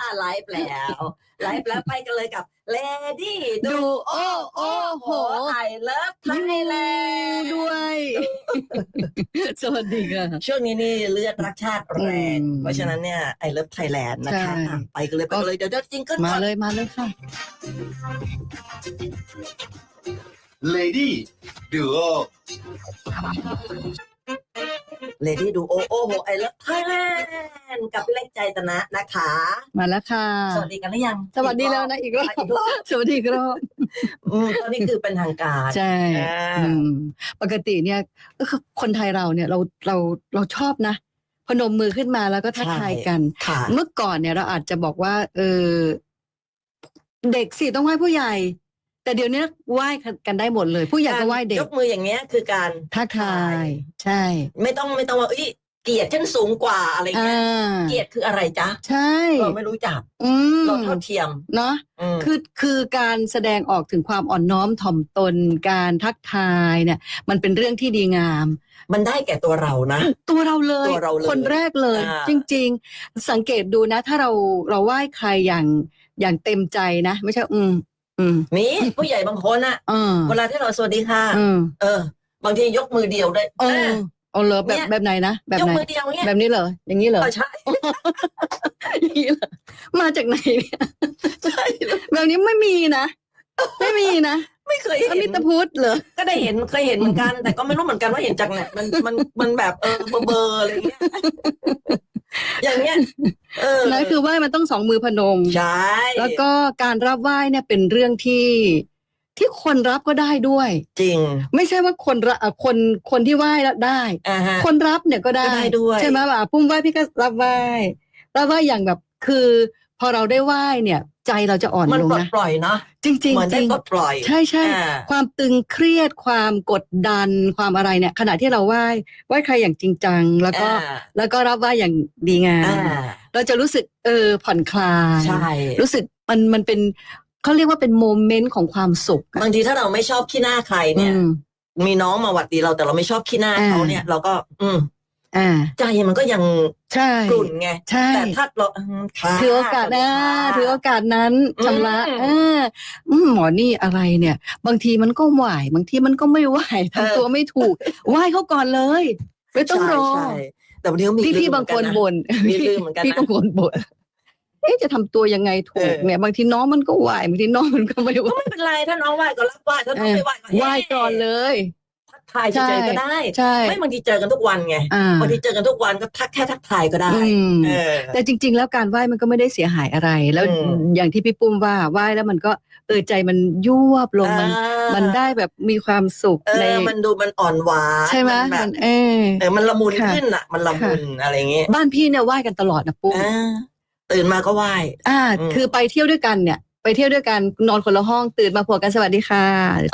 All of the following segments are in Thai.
อะไลฟ์แล้วไลฟ์แล้วไปกันเลยกับ Lady ดูโอ้โอ้โหไอเลิฟไทยแลนด์ด้วย สวัสดีค่ะ ช่วงนี้นี่เลือดรักชาติแรงอืมเพราะฉะนั้นเนี่ยไอเลิฟไทยแลนด์นะคะใช่อะไปกันเลยไปกันเลย เดี๋ยวเดี๋ยวจริงก็มาเลยมาเลยค่ะ Lady Duo เลดี้ดูโอโอ้โหไอเลิฟไทยแลนด์กับพี่เล็กใจตนะนะคะ มาแล้วค่ะ สวัสดีกันหรือยังสวัสดีแล้วนะอีกรอบอีกรอบสวัสดีอีกรอบอืมตอนนี้คือเป็นทางการใช่อ่าอืมปกติเนี่ยก็คือคนไทยเราเนี่ยเราเราเราชอบนะ พนมมือขึ้นมาแล้วก็ทักทายกันค่ะเมื่อก่อนเนี่ยเราอาจจะบอกว่า เออเด็กสิต้องไหว้ผู้ใหญ่ แต่เดี๋ยวนี้ไหว้กันได้หมดเลย ผู้ใหญ่ก็ไหว้เด็ยกกมืออย่างเงี้ยคือการทักทาย ใช่ ไม่ต้องไม่ต้องว่าเอ้ยเกียรติฉันสูงกว่าอะไรอ่าเงี้ยเกียรติคืออะไรจ๊ะใช่เราไม่รู้จักอืมเราเท่าเทียมเนาะอืมคือคือการแสดงออกถึงความอ่อนน้อมถ่อมตนการทักทายเนี่ย มันเป็นเรื่องที่ดีงาม มันได้แก่ตัวเรานะ ตัวเราเลยตัวเราเลยคนแรกเลยอ่าจริง ๆ สังเกตดูนะ ถ้าเราเราไหว้ใครอย่างอย่างเต็มใจนะ ไม่ใช่อืมอื มมีผู้ใหญ่บางคนอะเออเวลาที่เราสวัสดีค่ะเออเออบางทียกมือเดียวด้วยเออเอาเลยแบบเนี่ยแบบไหนนะแบบยกไหนมือเดียวเงี้ยแบบนี้เหรออย่างนี้เหรอเออใช่อย่างนี้เหรอมาจากไหนเนี่ยใช่แบบนี้ไม่มีนะไม่มีนะไม่เคยอเห็มินตพุทธเหรอก็ได้เห็นเคยเห็นเหมือนกัน แต่ก็ไม่รู้เหมือนกันว่าเห็นจากไหนมันมันมันแบบเออเบอร์เบอร์อะไรเงี้ย อย่างเงี้ยเออนะคือไหว้มันต้องสองมือพนมใช่แล้วก็การรับไหว้เนี่ยเป็นเรื่องที่ที่คนรับก็ได้ด้วย จริง ไม่ใช่ว่าคนละอะคนคนที่ไหว้แล้วได้อ่าฮะคนรับเนี่ยก็ได้ก็ได้ด้วยใช่ไหมว่าปุ้มไหว้พี่ก็รับไหว้รับไหว้อย่างแบบคือ พอเราได้ไหว้เนี่ย ใจเราจะอ่อนมันลงปลดนะปล่อยเนาะจริงๆจริง เหมือนได้ปลดปล่อย ใช่ใช่อ่า ความตึงเครียดความกดดันความอะไรเนี่ย ขณะที่เราไหว้ไหว้ใครอย่างจริงจัง แล้วก็อ่าแล้วก็รับไหว้อย่างดีงามอ่าเราจะรู้สึกเออผ่อนคลายใช่รู้สึกมันมันเป็นเขาเรียกว่าเป็นโมเมนต์ของความสุขอะบางทีถ้าเราไม่ชอบขี้หน้าใครเนี่ย อืม มีน้องมาหวัดดีเราแต่เราไม่ชอบขี้หน้าเขาอ่าเนี่ย เราก็ อืม อ่า ใจมันก็ยังใช่กลุ่นไงใช่ แต่ถ้าเราอืมค่ะถือโอกาสนะสวัสดีค่ะถือโอกาสนั้นอืมชำระเอออืมหมอนี่อะไรเนี่ย บางทีมันก็ไหวบางทีมันก็ไม่ไหวทำตัวไม่ถูกไหวเขาก่อนเลย ไม่ต้องรอใช่ใช่แต่บางทีก็มีพี่ลืพี่มบางคนเหมือกัะบ่นมีลืมเหมือนกันนะพี่บางคนบ่นเอ๊ะจะทำตัวยังไงถูกเออเนี่ยบางทีน้องมันก็ไหวบางทีน้องมันก็ไม่ไหวก็ไม่เป็นไรถ้าน้องไหว้ก็รับไหว้ถ้าน้องไม่ไหว้ก็ไหวก่อนเลย ทักทายเฉยๆก็ได้ ใช่ ไม่บางทีเจอกันทุกวันไงอ่า บางทีเจอกันทุกวันก็ทักแค่ทักทายก็ได้อืม เออ แต่จริง ๆ แล้วการไหว้มันก็ไม่ได้เสียหายอะไร แล้วอืม อย่างที่พี่ปุ้มว่าไหว้แล้วมันก็เออใจมันยวบลงมัน อ่ามันได้แบบมีความสุขเอในอมันดูมันอ่อนหวานใช่ไหมนแบมับนเออ เออมันละมุนค่ะ ขึ้นอะ มันละมุนอะไรอย่างเงี้ยบ้านพี่เนี่ยไหว้กันตลอดนะปุ้มอ่าตื่นมาก็ไหว้ อ่า อืม คือไปเที่ยวด้วยกันเนี่ย ไปเที่ยวด้วยกันนอนคนละห้องตื่นมาผัวกันสวัสดีค่ะ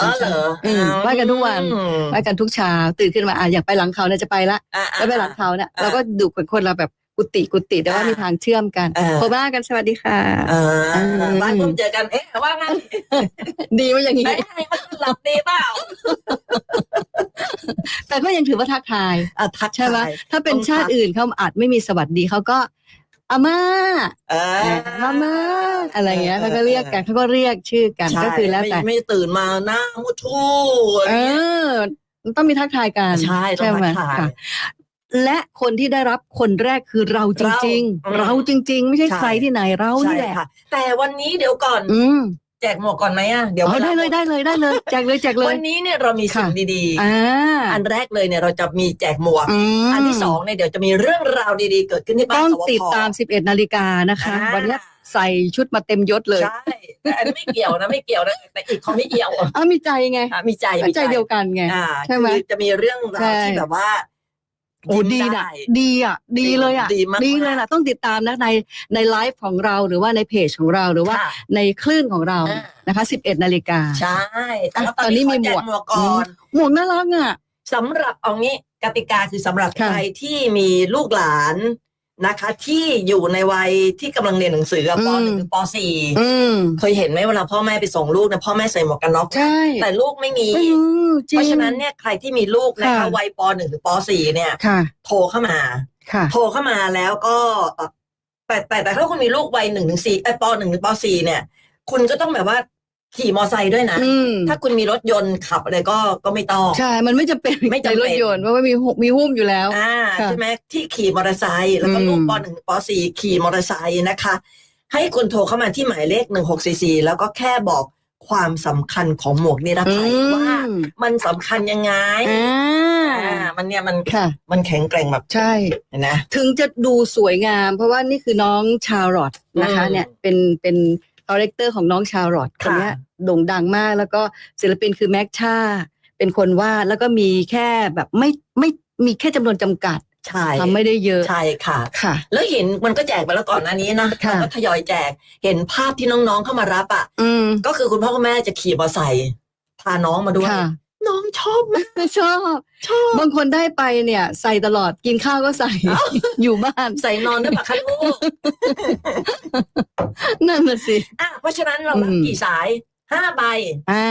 อ๋อเหรออืมไหว้กันทุกวันอืมไหว้กันทุกเช้าตื่นขึ้นมาอะอยากไปหลังเขาเนี่ยจะไปละอะแล้วไปหลังเขาเนี่ยอ่าเราก็ดูคนคนเราแบบกุฏิกุฏิแต่ว่าอ่ามีมีทางเชื่อมกันอ่าพอบ้านกันสวัสดีค่ะอ่าอืมบ้านผมเจอกันเอ๊ะว่าไงดีว่าอย่างนี้ไอ้มันหลับดีเปล่าแต่ก็ยังถือว่าทักทายอะทักใช่ไหมทายถ้าเป็นต้องทักชาติอื่นเขาอาจไม่มีสวัสดีเขาก็ อาม่าเออมาม่าอะไรเงี้ยเออเขาก็เรียกกันเขาก็เรียกชื่อกันใช่ก็คือแล้วแต่ไม่ไม่ตื่นมาหน้ามุทู่อะไรเอเงี้ยอมันต้องมีทักทายกันใช่ต้องไหมทักทายค่ะและคนที่ได้รับคนแรกคือเราจริงเราๆเราจริง ๆ ไม่ใช่ใช่ใครที่ไหนเราใช่นี่แหละค่ะแต่วันนี้เดี๋ยวก่อนอืม แจกหมวกก่อนไหมอะเดี๋ยวอ๋อวาได้เลยได้เลยได้เลยแจกเลยแจกเลยวันนี้เนี่ยเรามีสิ่งค่ะดีอ่าๆอันแรกเลยเนี่ยเราจะมีแจกหมวกมอันที่สองเนี่ยเดี๋ยวจะมีเรื่องราวดีๆ เกิดขึ้นที่บ้าต้นองสวพติดตาม 11 นาฬิกานะคะอ่าวันนี้ใส่ชุดมาเต็มยศเลยใช่แต่อันนี้ไม่เกี่ยวนะไม่เกี่ยวนะแต่อีกเขาไม่เกี่ยวอ้าวมีใจไงอะมีใจมีใจเดียวกันไงอ่าใช่ไหมคือจะมีเรื่องราวใช่ที่แบบว่า โอ้ยิ้มดีได้นะดีอะ ดีเลยอะดีมากดีเลยนะต้องติดตามนะในในไลฟ์ของเราหรือว่าในเพจของเราหรือว่าค่ะในคลื่นของเราอ่านะคะ 11 นาฬิกาใช่แต่ว่าตอนนี้มีขแจกหมวกหมวกก่อนหมวกน่ารักอะสำหรับเอางี้กติกาคือสำหรับค่ะใครที่มีลูกหลาน นะคะ ที่อยู่ในวัยที่กำลังเรียนหนังสืออะปหนึ่งถึงปสี่อืม เคยเห็นไหมเวลาพ่อแม่ไปส่งลูกนะพ่อแม่ใส่หมวกกันน็อกใช่ แต่ลูกไม่มีอืมจริเพงราะฉะนั้นเนี่ยใครที่มีลูกนะคะค่ะ วัยปหนึ่งถึงปสี่เนี่ย ค่ะ โทรเข้ามา ค่ะ โทรเข้ามาแล้วก็เอ่อแต่แต่แต่ถ้าคุณมีลูกวัยหนึ่งถึงสี่ไอปหนึ่งถึงปสี่เนี่ย คุณก็ต้องแบบว่า ขี่มอไซค์ด้วยนะ อืมถ้าคุณมีรถยนต์ขับอะไรก็ก็ไม่ต้อง ใช่ มันไม่จะเป็นไม่จำเป็น ในรถยนต์เพราะว่ามีหุมีหุ้มอยู่แล้ว อ่าค่ะใช่ไหมที่ขี่มอเตอร์ไซค์แล้วก็อืมลูกปหนึ่งปสี่ขี่มอเตอร์ไซค์นะคะ ให้คุณโทรเข้ามาที่หมายเลขหนึ่งหกสี่สี่แล้วก็แค่บอกความสำคัญของหมวกนิรภัยว่าอืมมันสำคัญยังไงอ่าอ่ามันเนี่ยมันค่ะ มันแข็งแกร่งแบบใช่ เห็นนะ ถึงจะดูสวยงาม เพราะว่านี่คือน้องชาร์ลอตนะคะ อืม เนี่ยเป็นเป็น คาแรคเตอร์ของน้องชาร์ลอตคนนี้โด่งดังมาก แล้วก็ศิลปินคือแม็กชาเป็นคนวาดแล้วก็มีแค่แบบไม่ไม่มีแค่จำนวนจำกัดใช่ทำไม่ได้เยอะ ใช่ค่ะค่ะ แล้วเห็นมันก็แจกไปแล้วก่อนหน้านี้นะก็ทยอยแจกเห็นภาพที่น้องๆเข้ามารับอะอืก็คือคุณพ่อคุณแม่จะขี่มอเตอร์ไซค์พาน้องมาด้วย น้องชอบมากชอบ ชอบบางคนได้ไปเนี่ย ใส่ตลอดกินข้าวก็ใส่ อยู่บ้านใส่นอนด้วยปะคะลูกนั่นน่ะสิ อะเพราะฉะนั้นเรารับอืมกี่สาย ห้าใบ อ่า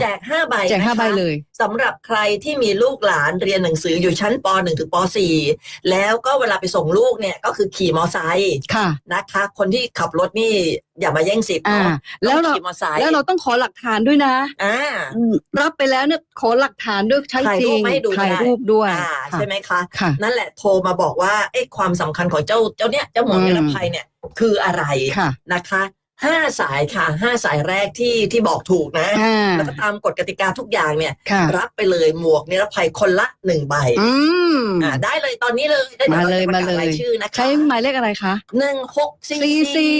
แจกห้าใบแจกห้านะคะใบเลยสำหรับใครที่มีลูกหลานเรียนหนังสืออยู่ชั้นป .1 ถึงป .4 แล้วก็เวลาไปส่งลูกเนี่ยก็คือขี่มอไซค์ค่ะ นะคะ คนที่ขับรถนี่อย่ามาแย่งสิทธิ์อ่า เนาะแล้วเราต้องขี่มอไซค์แล้วเราต้องขอหลักฐานด้วยนะอ่า อืมรับไปแล้วเนี่ยขอหลักฐานด้วยใช้ถ่ายจรูริปงมาให้ดูถ่ายได้ รูปด้วยอ่าค่ะใช่ไหมคะ ค่ะ นั่นแหละโทรมาบอกว่าเอ้ความสำคัญของเจ้าเจ้าเนี้ยเจ้าหมวกอืมนิรภัยเนี่ยคืออะไรค่ะ นะคะ ห้าสายค่ะห้าสายแรกที่ที่บอกถูกนะอ่าแล้วก็ตามกฎกติกาทุกอย่างเนี่ยค่ะรับไปเลยหมวกนิรภัยคนละหนึ่งใบอืมอ่าได้เลยตอนนี้เลยได้ดี๋วมาเลยรจะประกศมาเลยรายชื่อนะคะใช้หมายเลขอะไรคะหนึ่งหกสี่สี่สี่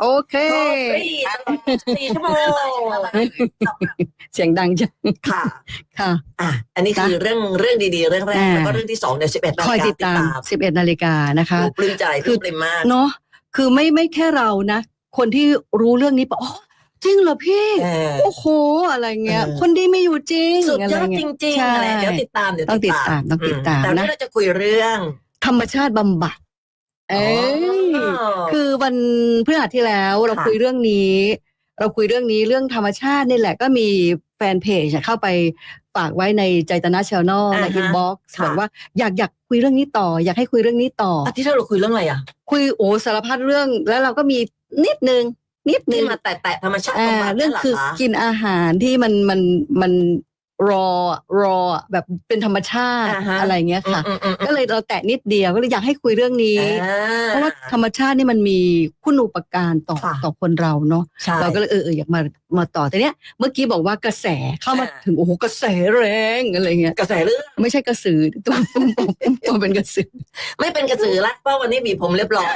โอเคโทรฟรีตลอดสี่ชั่วโมงเสียงดังจังค่ะค่ะอะอันนี้คือเรื่องเรื่องดีๆ เรื่องแรกอ่าแล้วก็เรื่องที่สองเนี่ยสิบเอ็ดนาคอยฬิกาติดตาม11นาฬิกานะคะโอ้ปลื้มใจคือปลื้มมากเนาะคือไม่ไม่แค่เรานะ คนที่รู้เรื่องนี้บอกอ๋อจริงเหรอพี่ เออ โอ้โห อะไรเงี้ย เออ คนดีไม่อยู่จริงสุดยอดะไเจริงใช่ๆอะไรเดี๋ยวติดตามเดี๋ยวต้องติดตามต้องติดตามแต่วันนะ นี้เราจะคุยเรื่องธรรมชาติบำบัด เอ้ยคือวันพฤหัสที่แล้วเราค่ะคุยเรื่องนี้ เราคุยเรื่องนี้เรื่องธรรมชาตินี่แหละก็มีแฟนเพจเข้าไปฝากไว้ในใจตนาชแนลในอ่าฮะอินบ็อกซ์ค่ะ บอกว่าอยากอยากคุยเรื่องนี้ต่อ อยากให้คุยเรื่องนี้ต่อออาทิตย์ที่เราคุยเรื่องอะไรอะ คุยโอ้สารพัดเรื่องแล้วเราก็มี นิดนึงนิดนึที่งมาแตะๆธรรมชาติอ่าบำบัดเรื่องนั่นหคือคะกินอาหารที่มันมันมันรอรอแบบเป็นธรรมชาติอ่าฮะอะไรเงี้ยค่ะอืมอืมอืมก็เลยเราแตะนิดเดียวก็เลยอยากให้คุยเรื่องนี้อ่าเพ ราะว่าธรรมชาตินี่มันมีคุณูปการต่อค่ะ ต่อคนเราเนาะใช่ เราก็เลยเออเอออยากมามาต่อแต่เนี้ยเมื่อกี้บอกว่ากระแสเข้ามาอ่า ถึงโอ้โหกระแสแรงอะไรเงี้ยกระแสเรื่องไม่ใช่กระสือตัวตุ้มตุ้มตุ้มตัวเป็นกระสือ ไม่เป็นกระสือละเพราะวันนี้หวีผมเรียบร้อย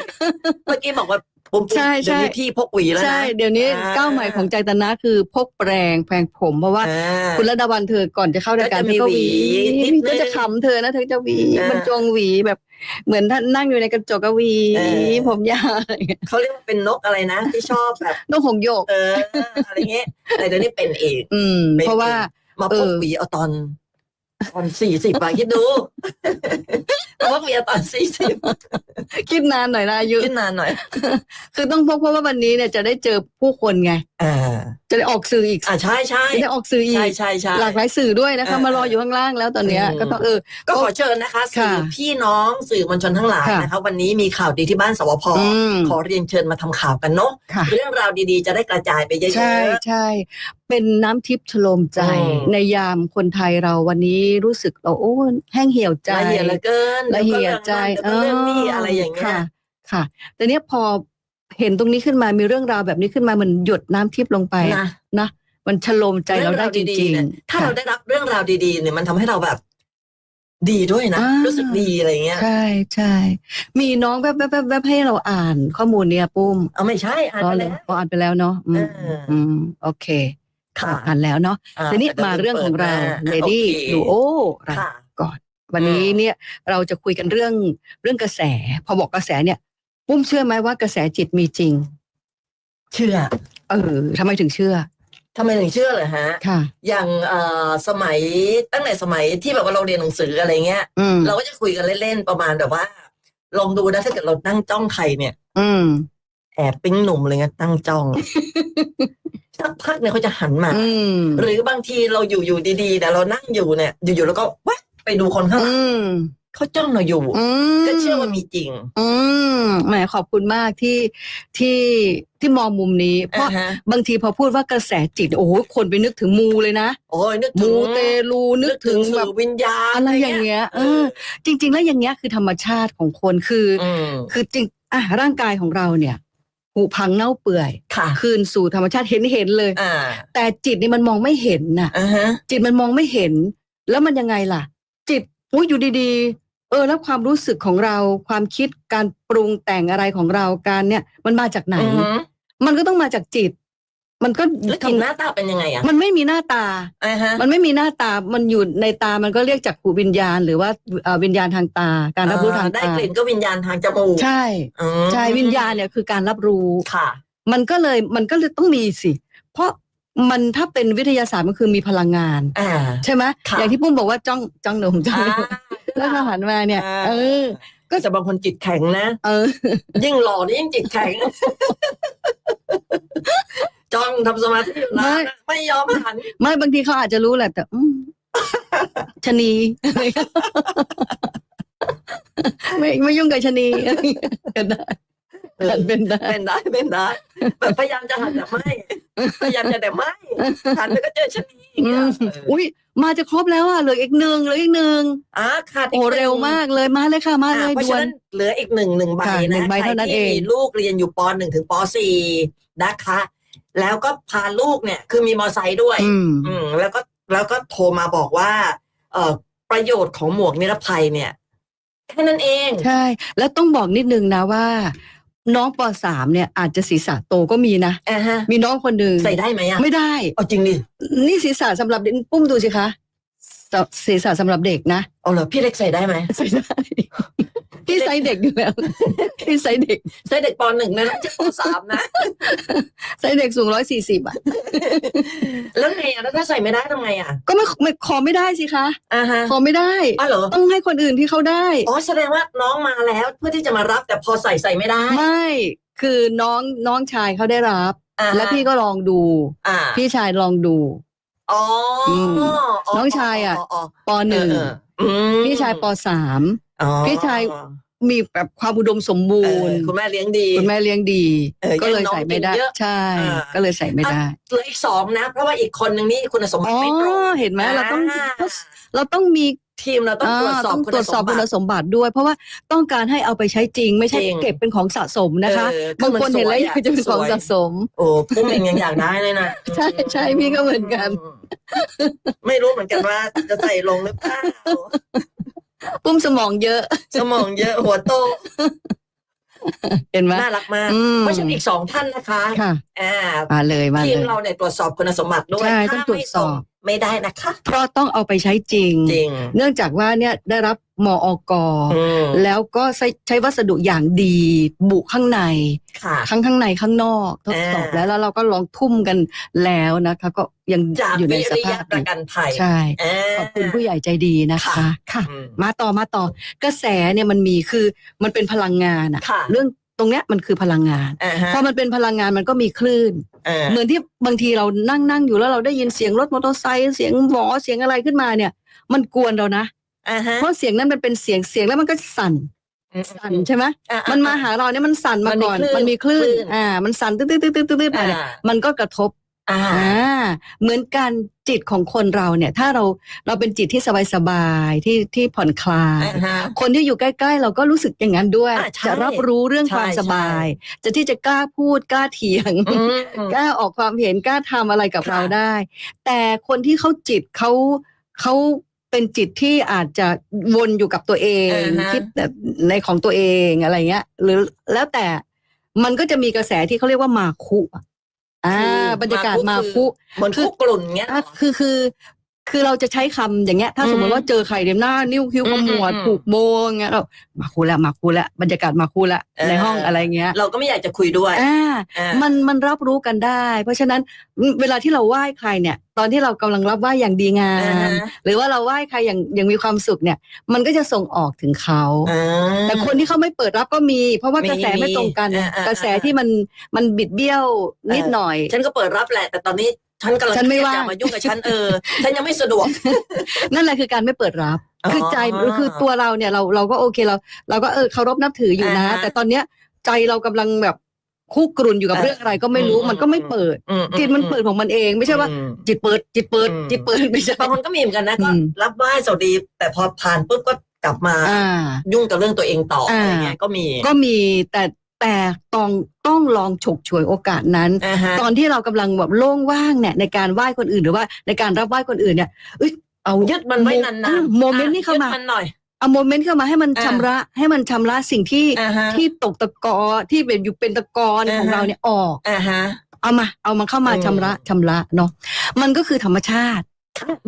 เมื่อกี้บอกว่า ผมใช่ใช่ เดี๋ยวนี้พี่พกหวีแล้วนะ ใช่ เดี๋ยวนี้อ่า ก้าวใหม่ของใจตนะคือพกแปรงแปรงผมเพราะว่า อ่า คุณระดาวันเธอก่อนจะเข้ารายการก็เธจะอก็หวีมีหวีนิดนึงก็จะขำเธอนะเธอจะหวีอ่ามัมันจงหวีแบบ เหมือนท่านนั่งอยู่ในกระจกก็หวี เออ ผมยาวอะไรเงี้ยเขาเรียกว่าเป็นนกอะไรนะ ที่ชอบแบบ นกหงส์โยก เอออะไรเงี้ยแต่เดี๋ยวนี้เป็นเอง อืม เป็นเพราะว่า มาเอพกอหวีเอาตอน ตอนสี่สิบไปคิดดูมาพกหวีเอาตอนสี่สิบคิดนานหน่อยนะอายุขึ้นนานหน่อย คือต้องพกเพราะว่าวันนี้เนี่ยจะได้เจอผู้คนไงอ่า จะได้ออกสื่ออีกอ่าใช่ใช่จะได้ออกสื่ออีใช่กใช่ใช่หลากหลายสื่อด้วยนะคะเออมารออยู่ข้างล่างแล้วตอนเนี้ยอืมก็ต้องเออ ก็ขอเชิญนะคะสื่อค่ะพี่น้องสื่อมวลชนทั้งหลายค่ะนะคะวันนี้มีข่าวดีที่บ้านสวพอืมขอเรียนเชิญมาทำข่าวกันเนาะค่ะเรื่องราวดีๆ จะได้กระจายไปเยอะๆใช่ใช่เป็นน้ำทิพย์ชโลมใจอืมในยามคนไทยเราวันนี้รู้สึกเราโอ้แห้งเหี่ยวใจละเอียดเหลือเกินละเหี่ยดใจเดี๋ยวก็เรื่องนั้นเดี๋ยวก็เรื่องนี้อะไรอย่างเงี้ยค่ะค่ะแต่เนี้ยพอ เห็นตรงนี้ขึ้นมามีเรื่องราวแบบนี้ขึ้นมามันหยดน้ำทิพย์ลงไปนะนะมันชโลมใจเราได้จดีริๆงเนี่ยๆถ้าค่ะเราได้รับเรื่องราวดีๆเนี่ยมันทำให้เราแบบ ดีด้วยนะอ่ารู้รู้สึกดีอะไรเงี้ยใช่ใช่มีน้องแวบแวบแวบแวบให้เราอ่านข้อมูลเนี่ยปุ้มเอาไม่ใช่อ่านก็ไปเลแล้ยวก็อ่านไปแล้วเนาะอืมเอออือืมโอเคค่ะอ่านแล้วเนาะอ่ทีนี้แต่มาเรื่องของเราปิดหน้ Lady โอเคดูโอเราค่ะก่อนวันนี้เนี่ยเราจะคุยกันเรื่องเรื่องกระแส พอบอกกระแสเนี่ย ปุ้มเชื่อไหมว่ากระแสจิตมีจริง เชื่อเออทำไมถึงเชื่อ ทำไมถึงเชื่อเหรอฮะ ค่ะ อย่างเอ่อสมัยตั้งแต่สมัยที่แบบว่าเราเรียนหนังสืออะไรเงี้ย อืมเราก็จะคุยกันเล่นๆประมาณแบบว่า ลองดูนะถ้าเกิดเรานั่งจ้องใครเนี่ย อืมแอบปิ้งหนุ่มอะไรเงี้ยตั้งจ้อง สักพักเนี่ยเขาจะหันมา อืมหรือบางทีเราอยู่อยู่ดีๆแต่เรานั่งอยู่เนี่ย อยู่ๆแล้วก็แวะไปดูคนข้างหลังอืม เขาจ้องเราอยู่อืมก็เชื่อว่ามีจริง อืมแหมขอบคุณมากที่ที่ที่มองมุมนี้ เพราะอ่าฮะบางทีพอพูดว่ากระแสจิต โอ้โหคนไปนึกถึงมูเลยนะโอ้ยนึกถึมูงเตลูนึนึกกถึถึงงแบสื่บอวิญญาณอะไรอย่างเงี้ยเอเอออ จริง ๆ แล้วอย่างเงี้ยคือธรรมชาติของคนคืออืมคือจริงอะร่างกายของเราเนี่ยผุพังเน่าเปื่อยค่ะคืนสู่ธรรมชาติเห็นเห็นเลยอ่าแต่จิตนี่มันมองไม่เห็นน่ะอ่าฮะจิตมันมองไม่เห็น แล้วมันยังไงล่ะ จิตอุ้ยอยู่ดีๆเออแล้วความรู้สึกของเราความคิดการปรุงแต่งอะไรของเราการเนี่ย มันมาจากไหนอือหือมันก็ต้องมาจากจิต มันก็แล้วจิตหน้าตาเป็นยังไงอะมันไม่มีหน้าตาอ่าฮะมันไม่มีหน้าตามันอยู่ในตามันก็เรียกจากขูวิญญาณ หรือว่าเอ่อวิญญาณทางตา การรับรู้ทางได้ตากลิ่นก็วิญญาณทางจมูกใช่อืมใช่วิญญาณเนี่ยคือการรับรู้ค่ะ มันก็เลยมันก็เลยต้องมีสิ เพราะมันถ้าเป็นวิทยาศาสตร์มันคือมีพลังงานอ่าใช่ไหมค่ะอย่างที่ปุ้มบอกว่าจ้องจ้องหนูจ้องหนู แล้วก็หันมาเนี่ยอ่าเออ ก็จะบางคนจิตแข็งนะเออ ยิ่งหล่อนี่ยิ่งจิตแข็งจ้องทำสมาธิอยู่นะไม่ไม่ยอมหัน ไม่บางทีเขาอาจจะรู้แหละแต่อืมชะนีไม่ไม่ยุ่งกับชะนีอะไรอย่างเงี้ยก็ได้ เออเป็นได้เป็นได้เป็นได้แบบพยายามจะหันแต่ไม่พยายามจะแต่ไม่หันไปก็เจอชะนีอย่างอืเงี้ยมเอออุ้ยมาจะครบแล้วอะเหลืออีกหนึ่งเหลืออีกหนึ่งอะขาดอีโอ้กหนึ่งเร็วมากเลยมาเลยค่ะมาเลอะยเพราะด่วฉะนนั้นเหลืออีกหนึ่งหนึ่งใบค่ะหนึ่นะงใบใครเท่านั้นที่เองมีลูกเรียนอยู่ปหนึ่งถึงปสี่นะคะ แล้วก็พาลูกเนี่ย คือมีมอไซค์ด้วยอืมอืมแล้วก็แล้วก็โทรมาบอกว่า เอ่อประโยชน์ของหมวกนิรภัยเนี่ยแค่นั้นเอง ใช่ แล้วต้องบอกนิดนึงนะว่า น้องปสามเนี่ยอาจจะศีรษะโตก็มีนะ อ่าฮะมีน้องคนหนึ่งใส่ได้ไหมอะไม่ได้ เอาจริงดินี่ศีรษะสำหรับเด็กปุ้มดูสิคะสศีรษะสำหรับเด็กนะ เอาเหรอพี่เล็กใส่ได้ไหม ใส่ได้ พี่ไซส์เด็กอยู่แล้วพี่ไซส์เด็กใส่เด็กปหนึ่งนะจะปสามนะไซส์เด็กสูงร้อยสี่สิบอะแล้วไงอะแล้วถ้าใส่ไม่ได้ทำไงอะ ก็ไม่ไม่ขอไม่ได้สิคะอ่าฮะขอไม่ได้อ๋อเหรอต้องให้คนอื่นที่เขาได้อ๋อแสดงว่าน้องมาแล้วเพื่อที่จะมารับ แต่พอใส่ใส่ไม่ได้ไม่คือน้องน้องชายเขาได้รับอ่าฮะแล้วพี่ก็ลองดูอ่าพี่ชายลองดูอ๋ออมน้องชายอะปหนึ่งเออเอออืมพี่ชายปสาม อ๋อพี่ชายมีแบบความอุดมสมบูเออรณ์คุณแม่เลี้ยงดี คุณแม่เลี้ยงดี เออก็เลยแย่งน้องใส่ไม่ได้กินเยอะใช่ อ่า ก็เลยใส่ไม่ได้เหลืออีกสองนะ เพราะว่าอีกคนหนึ่งนี่คุณสมบัอ๋ติอไม่ตรงเห็นไหมเราต้องอ่าเราต้องมีทีมเราต้องตรวจสอบต้องคุณตรวจสอบสมคุบัณติ สมบัติด้วย เพราะว่าต้องการให้เอาไปใช้จริง ไม่ใช่จริง เก็บเป็นของสะสมนะคะเออบางคนเห็นแล้วมัอยากจะเป็นของสะสม โอ้พุ่มเองยังอยากได้เลยนะใช่ใช่พี่ก็เหมือนกัน ไม่รู้เหมือนกันว่าจะใส่ลงหรือเปล่า ปุ้มสมองเยอะ สมองเยอะหัวโต เห็นไหมน่ารักมากอืมเพราะฉะนั้นอีกสองท่านนะคะ ค่ะอ่ามาเลยมาทีเลมย เราเนี่ยตรวจสอบคุณสมบัติด้วยใช่ถ้าต้องตรวจสอบ ไม่งไม่ได้นะคะ เพราะต้องเอาไปใช้จริง จริง เนื่องจากว่าเนี่ยได้รับมอกอืมแล้วก็ใช้ใช้วัสดุอย่างดีบุข้างใน ค่ะ ทั้งข้างในข้างนอกทดสอบอ่า แล้วแล้วเราก็ลองทุ่มกันแล้วนะคะก็ยังจากอยู่ในวิสริภายะพประดีกันภัยใช่า ขอบคุณผู้ใหญ่ใจดีนะคะ ค่ะ ค่ะ อืม มาต่อมาต่อกระแสเนี่ยมันมีคือมันเป็นพลังงานอะค่ะ เรื่อง ตรงเนี้ยมันคือพลังงานอ่าฮะพอมันเป็นพลังงานมันก็มีคลื่น อ่าเหมือนที่บางทีเรานั่งนั่งอยู่แล้วเราได้ยินเสียงรถมอเตอร์ไซค์เสียงหวอเสียงอะไรขึ้นมาเนี่ย มันกวนเรานะ อ่าฮะเพราะเสียงนั้นมันเป็นเสียงเสียงแล้วมันก็สั่นสั่นใช่ไหมอ่มันมาหาเราเนี่ยมันสั่นมาก่อนมัมันนมีมีคคลื่ลื่นนอ่า มันสั่นตื้อตื้อตื้อตื้อตื้อมาเนี่ยอ่า มันก็กระทบ อ่า อ่าเหมือนกันจิตของคนเราเนี่ย ถ้าเราเราเป็นจิตที่สบายสบายๆที่ที่ผ่อนคลายอ่าฮะคนที่อยู่ใกล้ ๆ เราก็รู้สึกอย่างนั้นด้วย อ่าใช่จะรับรู้เรื่องใช่ความสบาย จะที่จะกล้าพูดกล้าเถียงอืมกล้าออกความเห็นกล้าทำอะไรกับค่ะ เราได้ แต่คนที่เขาจิตเขาเขาเป็นจิตที่อาจจะวนอยู่กับตัวเองอ่าฮะ คิดแต่ในของตัวเองอะไรเงี้ย หรือแล้วแต่มันก็จะมีกระแสที่เขาเรียกว่ามาคุอะ อ่า บรรยากาศมาคุเหมือนคุกกลุ่นเงี้ย อะคือคือ คือเราจะใช้คำอย่างเงี้ย ถ้าอืมสมมติว่าเจอใครเดี๋ยวหน้า นิ้วคิ้วขมวดอืมอืมผูกโบอย่างเงี้ยเรามาคุละมาคุละบรรยากาศมาคุละเออในห้องอะไรเงี้ย เราก็ไม่อยากจะคุยด้วยอ่าอ่ามันมันรับรู้กันได้ เพราะฉะนั้นเวลาที่เราไหว้ใครเนี่ย ตอนที่เรากำลังรับไหว้อย่างดีงาอ่ามฮะหรือว่าเราไหว้ใครอย่างอย่างมีความสุขเนี่ย มันก็จะส่งออกถึงเขาอ่าแต่คนที่เขาไม่เปิดรับก็มี เพราะว่ากระแสมีไม่ตรงกันอ่าอ่ากระแสที่มันมันบิดเบี้ยวนิดหน่อย ฉันก็เปิดรับแหละแต่ตอนนี้ ฉันกำลังฉันไม่เครียดว่าง อย่ามายุ่งกับฉันเออ ฉันยังไม่สะดวก นั่นแหละคือการไม่เปิดรับ อ๋อคือใจคือตัวเราเนี่ยเราเราก็โอเคเราเราก็เออเคารพนับถืออยู่นะ อ่าฮะแต่ตอนเนี้ยใจเรากำลังแบบคุกกรุ่นอยู่กับเออเรื่องอะไรก็ไม่รู้อืม มันก็ไม่เปิด อืจิตมันเปิดของมันเอง ไม่ใช่ว่า อืม จิตเปิด จิตเปิด อืม จิตเปิดไม่ใช่ บางคนก็มีเหมือนกันนะก็อืม รับไหว้สวัสดี แต่พอผ่านปุ๊บก็กลับมา อ่า ยุ่งกับเรื่องตัวเองต่ออ่าอะไรเงี้ยก็มี ก็มีแต่ แต่ต้องต้องลองฉกฉวยโอกาสนั้นอ่าฮะตอนที่เรากำลังแบบโล่งว่างเนี่ยในการไหว้คนอื่นหรือว่าในการรับไหว้คนอื่นเนี่ยเอ้ยเอายึดมันไว้นานเออๆโมเมนต์นี้เข้ามายึดมันหน่อยเอาโมเมนต์เข้ามาให้มันอ่าชำระให้มันชำระสิ่งที่อ่าฮะที่ตกตะกอที่เป็นอยู่เป็นตะกอนอ่าฮะของเราเนี่ยออกอ่าฮะเอามา เอามาเข้ามาอืมชำระชำระเนาะมันก็คือธรรมชาติ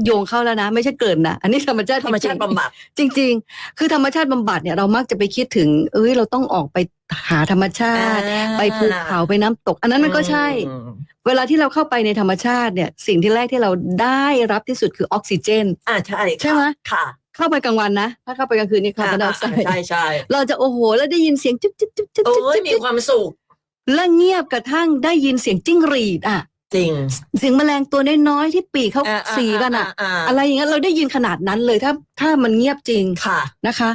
โยงเข้าแล้วนะ ไม่ใช่เกินนะอันนี้ธรรมชาติธรรมชาติจงๆบำบัดจริง ๆ คือธรรมชาติบำบัดเนี่ยเรามักจะไปคิดถึง เอ้ยเราต้องออกไปหาธรรมชาติ ไปภูเขาไปน้ำตก อันนั้นมันก็ใช่อืมเวลาที่เราเข้าไปในธรรมชาติเนี่ย สิ่งที่แรกที่เราได้รับที่สุดคือออกซิเจน อ่าใช่ค่ะใช่ไหมค่ะเข้าไปกลางวันนะถ้าเข้าไปกลางคืนนี่คาร์บอนไดออกไซอ่าด์ใช่ใช่เราจะโอ้โห แล้วได้ยินเสียงจุ๊บจุ๊บจุ๊บจุ๊บโอ้จุ๊บยมีความสุขและเงียบกระทั่งได้ยินเสียงจิ้งหรีดอะ จริง เสียงแมลงตัวน้อยๆที่ปีกเขาอ่าสีกันอะาอะไรอย่างเงี้ยเราได้ยินขนาดนั้นเลยถ้าถ้ามันเงียบจริงค่ะ นะคะ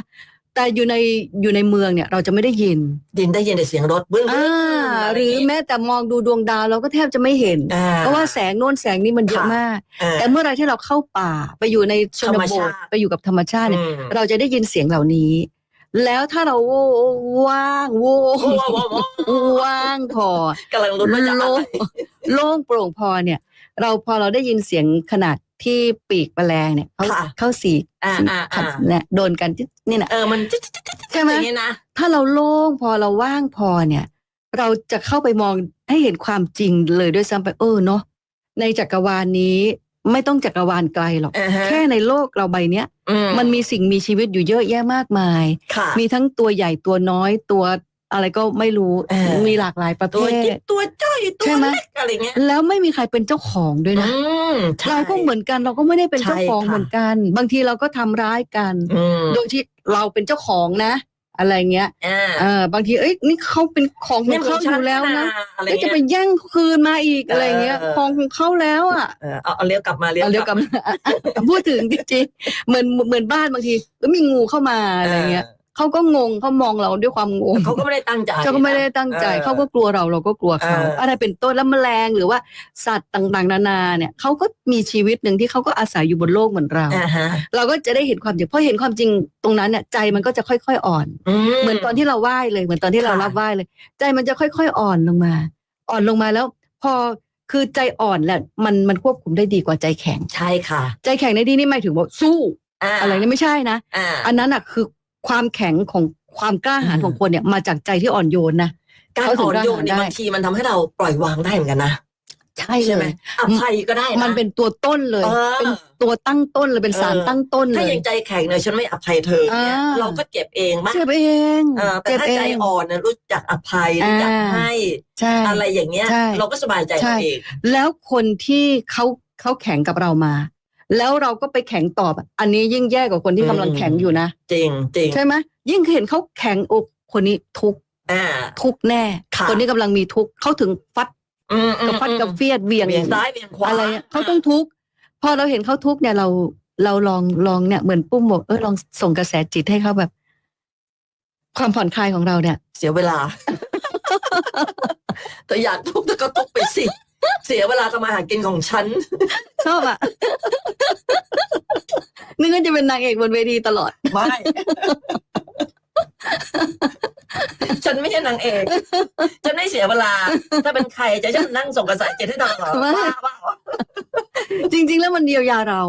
แต่อยู่ในอยู่ในเมืองเนี่ยเราจะไม่ได้ยินยินได้ยินแต่เสียงรถบึ้งอ่าะหไรือแม้แต่มองดูดวงดาวเราก็แทบจะไม่เห็น อ่เพราะว่าแสงโน่นแสงนี้มันเยอะค่ะมาก อ่า แต่เมื่อไรที่เราเข้าป่าไปอยู่ในชนธรรมบชาทติ ไปอยู่กับธรรมชาติเนี่ยอืม เราจะได้ยินเสียงเหล่านี้ แล้วถ้าเราว่างโวโอ้โหโอ้โหโอ้โหว่างพอกำลังลุ้นว่าจะอะไรโล่งโล่งโปร่งพอเนี่ย เราพอเราได้ยินเสียงขนาดที่ปีกแมลงเนี่ยเขาค่ะเข้าสีอ่าสีอ่าขัดอ่าเนี่ยโดนกันจิ๊ดนี่นะเออมันจิ๊ดจิ๊ดจิ๊ดจิ๊ดใช่ไหมอย่างนี้นะถ้าเราโล่งพอเราว่างพอเนี่ย เราจะเข้าไปมองให้เห็นความจริงเลยด้วยซ้ำไปเออเนาะในจักรวาลนี้ไม่ต้องจักรวาลไกลหรอกอ่าฮะแค่ในโลกเราใบเนี้ยอื มันมีสิ่งมีชีวิตอยู่เยอะแยะมากมายค่ะมีทั้งตัวใหญ่ตัวน้อยตัวอะไรก็ไม่รู้เออมีหลากหลายประเภตัวจิ๊ทบตัวจ้อยตัวใช่ไหมเล็กอะไรเงี้ยแล้วไม่มีใครเป็นเจ้าของด้วยนะอืมใช่เราก็เหมือนกันเราก็ไม่ได้เป็นเจ้าของใช่ค่ะเหมือนกัน บางทีเราก็ทำร้ายกันอืมโดยที่เราเป็นเจ้าของนะ อะไรเงี้ยอ่าเออบางทีเอ้ยนี่เขาเป็นของของเขาอยู่แล้วนะอะไรแล้วจะเงี้ยไปแย่งคืนมาอีกอะไรเงี้ยเออ ของของเขาแล้วอะเออเอาเอาเลี้ยวกลับมาเลี้ยวเอาเรียกกับพูดถึงจริงๆเหมือนเหมือนบ้านบางทีเอ้ยมีงูเข้ามาอะไรเงี้ย เขาก็งงเขามองเราด้วยความงงเขาก็ไม่ได้ตั้งใจเขาก็ไม่ได้ตั้งใจออเขาก็กลัวเราเราก็กลัวเขาเออออะไรเป็นต้นแล้วแมลงหรือว่าสัตว์ต่างๆ นานาเนี่ยเขาก็มีชีวิตหนึ่งที่เขาก็อาศัยอยู่บนโลกเหมือนเราอ่าฮะเราก็จะได้เห็นความจริงพอเห็นความจริงตรงนั้นเนี่ยใจมันก็จะค่อย ๆอ่อน เหมือนตอนที่เราไหว้เลย เหมือนตอนที่เราค่ะรับไหว้เลย ใจมันจะค่อย ๆอ่อนลงมา อ่อนลงมาแล้ว พอคือใจอ่อนแหละมันมันควบคุมได้ดีกว่าใจแข็งใช่ค่ะ ใจแข็งในที่นี้หมายถึงว่าสู้าอะไรนี่ไม่ใช่นะอ่าอันนั้นอะคือ ความแข็งของความกล้าหาญอืมของคนเนี่ยมาจากใจที่อ่อนโยนนะการเขาถึอ่งอนโยนเนี่ยได้บางทีมันทำให้เราปล่อยวางได้เหมือนกันนะใช่ใช่เลไหมยอภัยก็ได้ะมันเป็นตัวต้นเลยเออเป็นตัวตั้งต้นเลยเป็นสารเออตั้งต้นเลถ้ายยังใจแข็งเนี่ยฉันไม่อภัยเธอเนี่ยอ่าเราก็เจ็บเองบ้างเจ็บเองเออแต่เจ็บถ้าเอใจงอ่อนเนี่ยรู้จักอภัยรู้จักอ่าให้ใช่อะไรอย่างเงี้ยใช่เราก็สบายใจใช่เราเองแล้วคนที่เขาเขาแข็งกับเรามา แล้วเราก็ไปแข็งตอบ อันนี้ยิ่งแย่กว่าคนที่กำลังแข็งอยู่นะจริงจริงใช่ไหมยิ่งเห็นเขาแข็งอกคนนี้ทุกข์อ่าทุกข์แน่ค่ะคนนี้กำลังมีทุกข์เขาถึงฟัดอืมอืมกับฟัดอืมกับเฟียดเวียงเบี่ยงซ้ายเบี่ยงขวาอะไรอะเขาต้องทุกข์พอเราเห็นเขาทุกข์เนี่ยเราเราลองลองเนี่ยเหมือนปุ้มบอกเออลองส่งกระแสจิตให้เขาแบบ ความผ่อนคลายของเราเนี่ย เสียเวลาแต่อยากทุกข์แต่ก็ทุกข์ไปสิ เสียเวลาทำมาหากินของฉัน ชอบอะ นึกว่าจะเป็นนางเอกบนเวทีตลอด ไม่ ฉันไม่ใช่นางเอก ฉันไม่เสียเวลา ถ้าเป็นใครจะฉันนั่งส่งกระแสจิตให้เธอเหรอไม่ บ้าเปล่า จริง ๆ แล้วมันเยียวยาเรา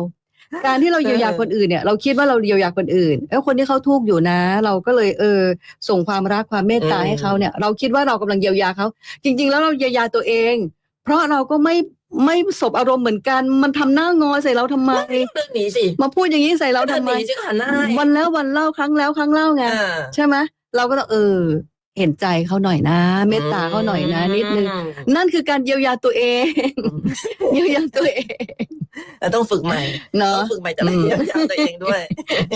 การที่เราเยียวยาเออ คนอื่นเนี่ย เราคิดว่าเราเยียวยาคนอื่นแล้วคนที่เขาทุกข์อยู่นะ เราก็เลยเออ ส่งความรักความเมตตาให้เขาเนี่ย เราคิดว่าเรากำลังเยียวยาเขาจริง ๆ แล้วเราเยียวยาตัวเอง เพราะเราก็ไม่ไม่สบอารมณ์เหมือนกัน มันทำหน้างอใส่เราทำไมเรื่องหนีสิมาพูดอย่างนี้ใส่เราเดิทำนไมหนีสิก็หันหน้าให้วันแล้ววันเล่าครั้งแล้วครั้งเล่าไงอ่าใช่ไหมเราก็ต้องเออ เห็นใจเขาหน่อยนะ เมตตาเขาหน่อยนะ นิดนึงอืมนั่นคือการเยียวยาตัวเองเยียวยาตัวเองแต่ต้องฝึกใหม่เนาะต้องฝึกใหม่จะได้เยียวยาตัวเองด้วย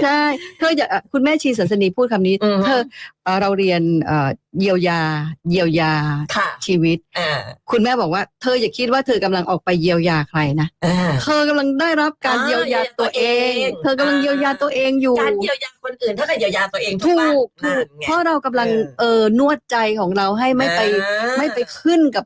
ใช่ เธออย่าคุณแม่ชีสันสนีพูดคำนี้อือฮึเธอ เอ่อเราเรียนเอ่อเยียวยา เยียวยาค่ะชีวิต อ่าคุณแม่บอกว่าเธออย่าคิดว่าเธอกำลังออกไปเยียวยาใครนะอ่า เธอกำลังได้รับการอ่าเยียวยาตัวเอง เยียวยาตัวเอง เธอกำลังเยียวยาตัวเองอยู่การเยียวยาคนอื่นถ้าเกิดเยียวยาตัวเองถูปะกถูนั่กนไง เพราะเรากำลังเออ เออนวดใจของเราให้ไม่ไป อ่าไม่ไปขึ้นกับกับ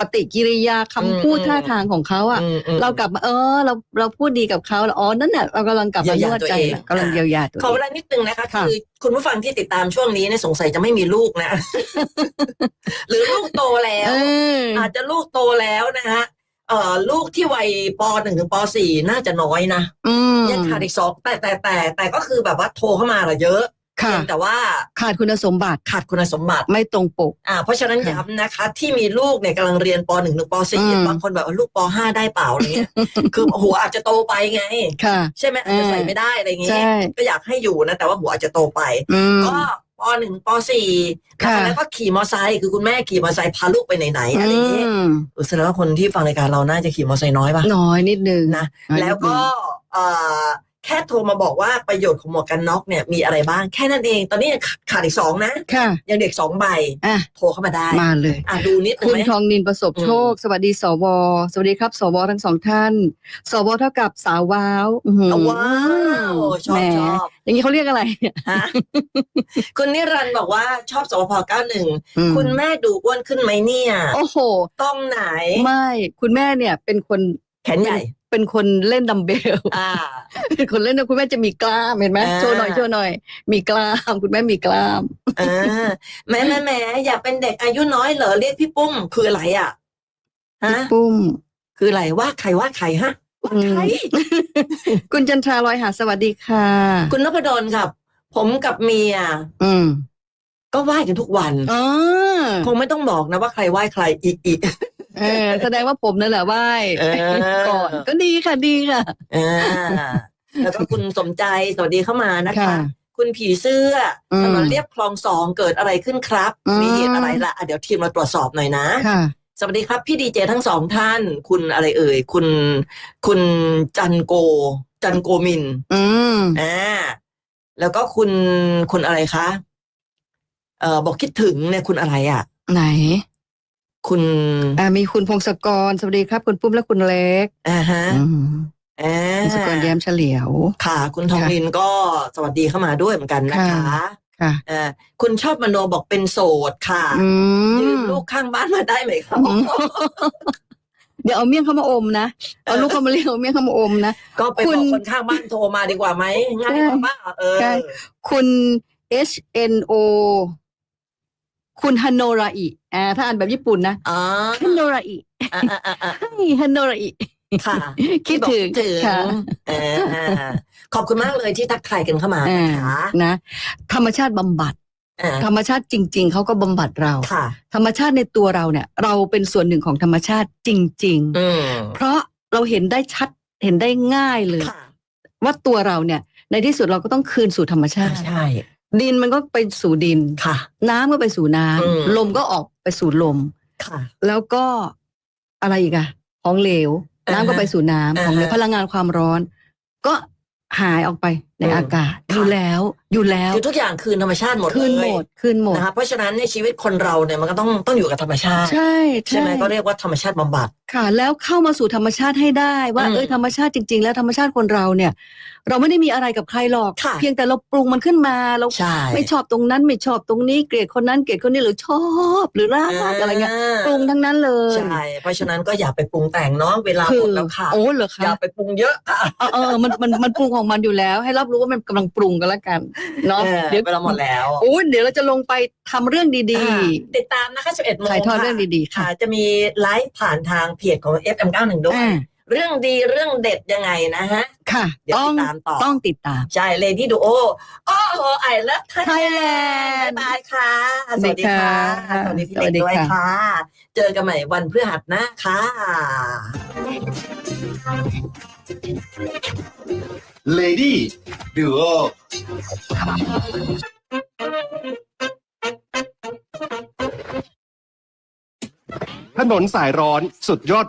ปฏิกิริยาคำพูดอืมท่าทางของเขาอะอืมอืมเรากลับมาเออ เราเราพูดดีกับเขาแล้วอ๋อนั่นแหละเรากำลังกลับมาเยียวยานวดใจตัวเองแล้วกำลังเยียวยาตัวขอเอเวงลานิดนึงนะคะค่ะคือคุณผู้ฟังที่ติดตามช่วงนี้เนี่ยสงสัยจะไม่มีลูกนะ หรือลูกโตแล้วเอออาจจะลูกโตแล้วนะฮะเอ่อลูกที่วัยปหนึ่งถึงปสี่น่าจะน้อยนะอืมยังขาดอีกสองแต่แต่แต่แต่ก็คือแบบว่าโทรเข้ามาละเยอะค่ะ เพียงแต่ว่าขาดคุณสมบัติขาดคุณสมบัติไม่ตรงปกอ่าเพราะฉะนั้นค่ะย้ำนะคะ ที่มีลูกเนี่ยกำลังเรียนปหนึ่งถึงปสี่อืมบางคนแบบว่าลูกปห้าได้เปล่าอะไรเงี้ยคือหัวอาจจะโตไปไงค่ะใช่ไหมอาจจะใส่ไม่ได้อะไรเงี้ใช่ยก็อยากให้อยู่นะแต่ว่าหัวอาจจะโตไปอืมก็ปหนึ่งปสี่ค่ะแล้วก็ขี่มอไซค์คือคุณแม่ขี่มอไซค์พาลูกไปไหนๆอะไรอืเงี้ยมเออแสดงว่าคนที่ฟังรายการเราน่าจะขี่มอเตอร์ไซค์น้อยป่ะน้อยนิดนึงนะน้อยนิดนึงแล้วก็เอ่อแค่โทรมาบอกว่าประโยชน์ของหมวกกันน็อกเนี่ยมีอะไรบ้างแค่นั้นเองตอนนี้ยังขาดอีกสองนะค่ะยังเด็กสองใบอะโทรเข้ามาได้มาเลยอะดูนิดนึงคุณไหมทองนินประสบโชค สวัสดีสว สวัสดีครับ สวทั้งสองท่าน สวเท่ากับสาวว้าวอื้อหือว้าวชอแหบมชอบอย่างนี้เขาเรียกอะไรเนี่ยฮะคุณนิรันดร์บอกว่าชอบสวพเก้าหนึ่งอืมคุณแม่ดูอ้วนขึ้นไหมเนี่ย โอ้โห ต้องไหน ไม่ คุณแม่เนี่ยเป็นคนแขนใหญ่ เป็นคนเล่นดัมเบลอ่า เป็นคนเล่นนะคุณแม่จะมีกล้ามเห็นไหมอ่า โชว์หน่อยโชว์หน่อย มีกล้ามคุณแม่มีกล้าม อ่าแม่แม่แม่อยากเป็นเด็กอายุน้อยเหรอเรียกพี่ปุ้มคืออะไรอะฮะปุ้ม คืออะไรว่าใครว่าใครฮะว่าใคร คุณจันทราลอยหาสวัสดีค่ะ คุณนพดลครับ ผมกับเมีย อืมก็ไหว้กันทุกวัน อ๋อคงไม่ต้องบอกนะว่าใครไหว้ใครอีกอีก เออแสดงว่าผมนั่นแหละไหว้เออ ก่อนก็ดีค่ะดีค่ะ อ่าแล้วก็คุณสมใจสวัสดีเข้ามานะคะค่ะคุณผีเสื้ออมถนนเรียบคลองสองเกิดอะไรขึ้นครับ อืม มีเหตุอะไรล่ะอะเดี๋ยวทีมเราตรวจสอบหน่อยนะ ค่ะ สวัสดีครับ พี่ดีเจทั้งสองท่าน คุณอะไรเอ่ย คุณ คุณจันโก จันโกมินอืม อ่าแล้วก็คุณคุณอะไรคะเอ่อบอกคิดถึงเนี่ยคุณอะไรอะ ไหน คุณอ่ามีคุณพงศกร สวัสดีครับ คุณปุ้มและคุณเล็กอ่าฮะอืมอ่าพงศกรแย้มเฉลียว ค่ะ คุณทองค่ะลินก็สวัสดีเข้ามาด้วยเหมือนกันนะคะค่ะค่ะเอ่อคุณชอบมโนบอกเป็นโสดค่ะอืยืมมลูกข้างบ้านมาได้ไหมครับอืมเดี๋ยวเอาเมี่ยงเข้ามาอมนะเอาลูกเข้ามาเรียกเอาเมี่ยงเข้ามาอมนะ ก็ไปคุบณอกคนข้างบ้านโทรมาดีกว่าไหมง่ายกว่าป่ะเออ ใช่ คุณ H N O คุณฮันโนราอิอ่าถ้าอ่านแบบญี่ปุ่นนะอ๋อฮันโนราอิอ่าอ่าอ่าอ่าให้ฮันโนราอิค่ะคิดถึงที่บอกถึงค่ะเอออ่าขอบคุณมากเลยที่ทักทายกันเข้ามาอ่านะคะนะ ธรรมชาติบำบัดอ่าธรรมชาติจริง ๆเขาก็บำบัดเราค่ะธรรมชาติในตัวเราเนี่ย เราเป็นส่วนหนึ่งของธรรมชาติจริงอืมๆเพราะเราเห็นได้ชัดเห็นได้ง่ายเลยค่ะว่าตัวเราเนี่ย ในที่สุดเราก็ต้องคืนสู่ธรรมชาติใช่ ดินมันก็ไปสู่ดิน ค่ะ น้ำก็ไปสู่น้ำอืมลมก็ออกไปสู่ลม ค่ะ แล้วก็อะไรอีกอะของเหลว อ่าฮะน้ำก็ไปสู่น้ำของเหลวอ่าฮะ พลังงานความร้อน ก็หายออกไป ในอืมอากาศค่ะอยู่แล้วอยู่แล้วคือทุกอย่างคืนธรรมชาติหมดคืนเลหมยดคืนหมดนะคะเพราะฉะนั้นในยชีวิตคนเราเนี่ยมันก็ต้องต้องอยู่กับธรรมชาติ ใช่ใช่ไหมก็เรียกว่าธรรมชาติบำบัดค่ะ แล้วเข้ามาสู่ธรรมชาติให้ได้ ว่าอืมเอ้ยธรรมชาติจริง ๆ แล้วธรรมชาติคนเราเนี่ย เราไม่ได้มีอะไรกับใครหรอกค่ะเพียงแต่เราปรุงมันขึ้นมาเราใช่ไม่ชอบตรงนั้นไม่ชอบตรงนี้เกลียดคนนั้นเกลียดคนนี้หรือชอบหรือรักอะไรเงี้ยปรุงทั้งนั้นเลยใช่เพราะฉะนั้นก็อย่าไปปรุงแต่งเนาะเวลาคืหมอดแล้วค่ะโอ้เหรออย่าคะไปปรุงเยอะค่ะเออเออมันมันมันปรุงของมันอยู่แล้วให้รับรู้ว่ามันกำลังปรุงกันแล้วกันเนาะเออเดี๋ยวเวลาหมดแล้วโอ้เดี๋ยวเราจะลงไปทำเรื่องดีอ่าติดตามนะคะ11โมงถ่ายทอดค่ะเรื่องดีๆค่ะค่ะ จะมีไลฟ์ผ่านทางเพจของ FM91 ด้วย อ่าเรื่องดีเรื่องเด็ดยังไงนะฮะ ค่ะ เดี๋ยวต้อติงดตามต่อ ต้องติดตาม ใช่เลดี้ดูโอโอ้โหไอเลิฟไทย Thailand บายค่ะ สวัสดีค่ะสวัสดีพี่เล็กด้วยค่ะ เจอกันใหม่วันพฤหัสหน้าค่ะ Lady Duo ถนนสายร้อนสุดยอด